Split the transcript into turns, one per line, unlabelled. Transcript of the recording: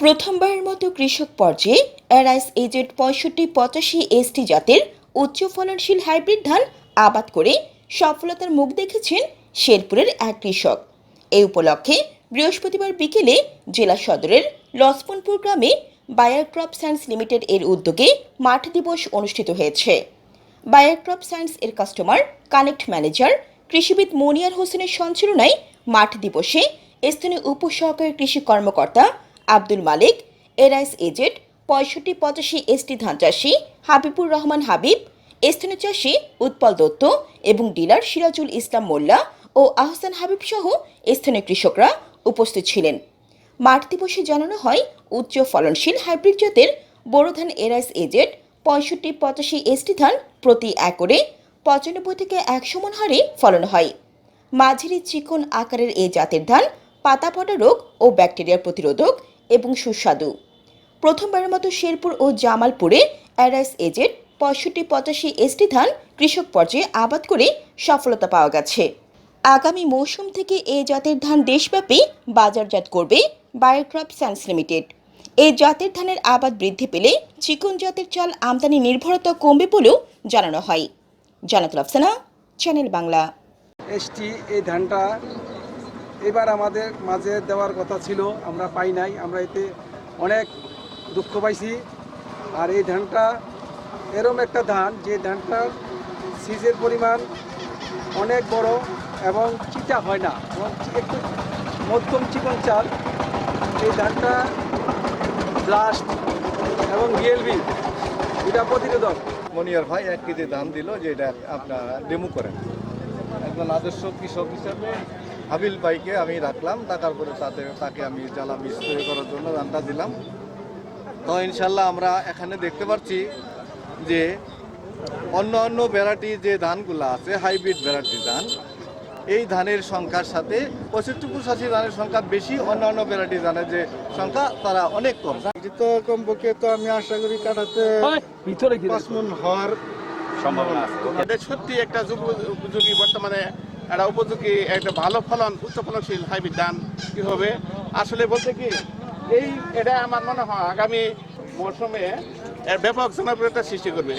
প্রথমবারের মতো কৃষক পর্যায়ে অ্যারাইস এজেড পঁয়ষট্টি পঁচাশি এসটি জাতের উচ্চ ফলনশীল হাইব্রিড ধান আবাদ করে সফলতার মুখ দেখেছেন শেরপুরের এক কৃষক। এই উপলক্ষে বৃহস্পতিবার বিকেলে জেলা সদরের লক্ষ্মণপুর গ্রামে বায়ার ক্রপ সায়েন্স লিমিটেড এর উদ্যোগে মাঠ দিবস অনুষ্ঠিত হয়েছে। বায়ার ক্রপ সায়েন্স এর কাস্টমার, কানেক্ট ম্যানেজার, কৃষিবিদ মনিয়ার হোসেনের সঞ্চালনায় মাঠ দিবসে স্থানীয় উপসহকারী কৃষি কর্মকর্তা আব্দুল মালিক এরাইস এজেড পঁয়ষট্টি পঁচাশি এসটি ধান চাষি, হাবিবুর রহমান হাবিব, স্থানীয় চাষি উৎপল দত্ত এবং ডিলার সিরাজুল ইসলাম মোল্লা ও আহসান হাবিব সহ স্থানীয় কৃষকরা উপস্থিত ছিলেন। মাঠ দিবসে জানানো হয়, উচ্চ ফলনশীল হাইব্রিড জাতের বোরো ধান এরাইস এজেড পঁয়ষট্টি পঁচাশি এসটি ধান প্রতি একরে পঁচানব্বই থেকে একশো মন হারে ফলন হয়। মাঝারি চিকন আকারের এই জাতের ধান পাতা ফটা রোগ ও ব্যাকটেরিয়া প্রতিরোধক এবং সুস্বাদু। প্রথমবারের মতো শেরপুর ও জামালপুরে অ্যারাইস এজেড পঁয়ষট্টি পঁচাশি এসটি ধান কৃষক পর্যায়ে আবাদ করে সফলতা পাওয়া গেছে। আগামী মৌসুম থেকে এই জাতের ধান দেশব্যাপী বাজারজাত করবে বায়োক্রপ সায়েন্স লিমিটেড। এই জাতের ধানের আবাদ বৃদ্ধি পেলে চিকন জাতের চাল আমদানি নির্ভরতা কমবে বলেও জানানো হয়। জানাতুল আফসানা, চ্যানেল বাংলা।
এসটি এই ধানটা এবার আমাদের মাঝে দেওয়ার কথা ছিল, আমরা পাই নাই, আমরা এতে অনেক দুঃখ পাইছি। আর এই ধানটা এরম একটা ধান, যে ধানটার সিজের পরিমাণ অনেক বড় এবং চিটা হয় না, এবং একটু মধ্যম চিকন চাল। এই ধানটা ব্লাস্ট এবং বিএলবি এটা প্রতিরোধক।
মনিয়ার ভাই এক কেজি ধান দিল যে এটা আপনার ডেমো করেন। একজন আদর্শ কৃষক হিসাবে হাবিল ভাইকে আমি রাখলাম টাকার পরে তাতে তাকে আমি জ্বালামি স্প্রে করার জন্য ধানটা দিলাম। তো ইনশাল্লাহ আমরা এখানে দেখতে পাচ্ছি যে অন্য অন্য ভ্যারাইটি যে ধানগুলো আছে হাইব্রিড ভ্যারাইটি ধান এই ধানের সংখ্যার সাথে পঁচাত্তর পঁচাশি ধানের সংখ্যা বেশি অন্য অন্য ভ্যারাইটি ধানের যে সংখ্যা তারা অনেক কম।
তো কমপক্ষে তো আমি আশা করি কাটাতে পাঁচ মন হওয়ার
এটা সত্যি একটা যুগ উপযোগী বর্তমানে একটা উপযোগী, একটা ভালো ফলন, উচ্চ ফলনশীল হাইব্রিড ধান কি হবে? আসলে বলতে কি, এই এটা আমার মনে হয় আগামী মৌসুমে ব্যাপক জনপ্রিয়তা সৃষ্টি করবে।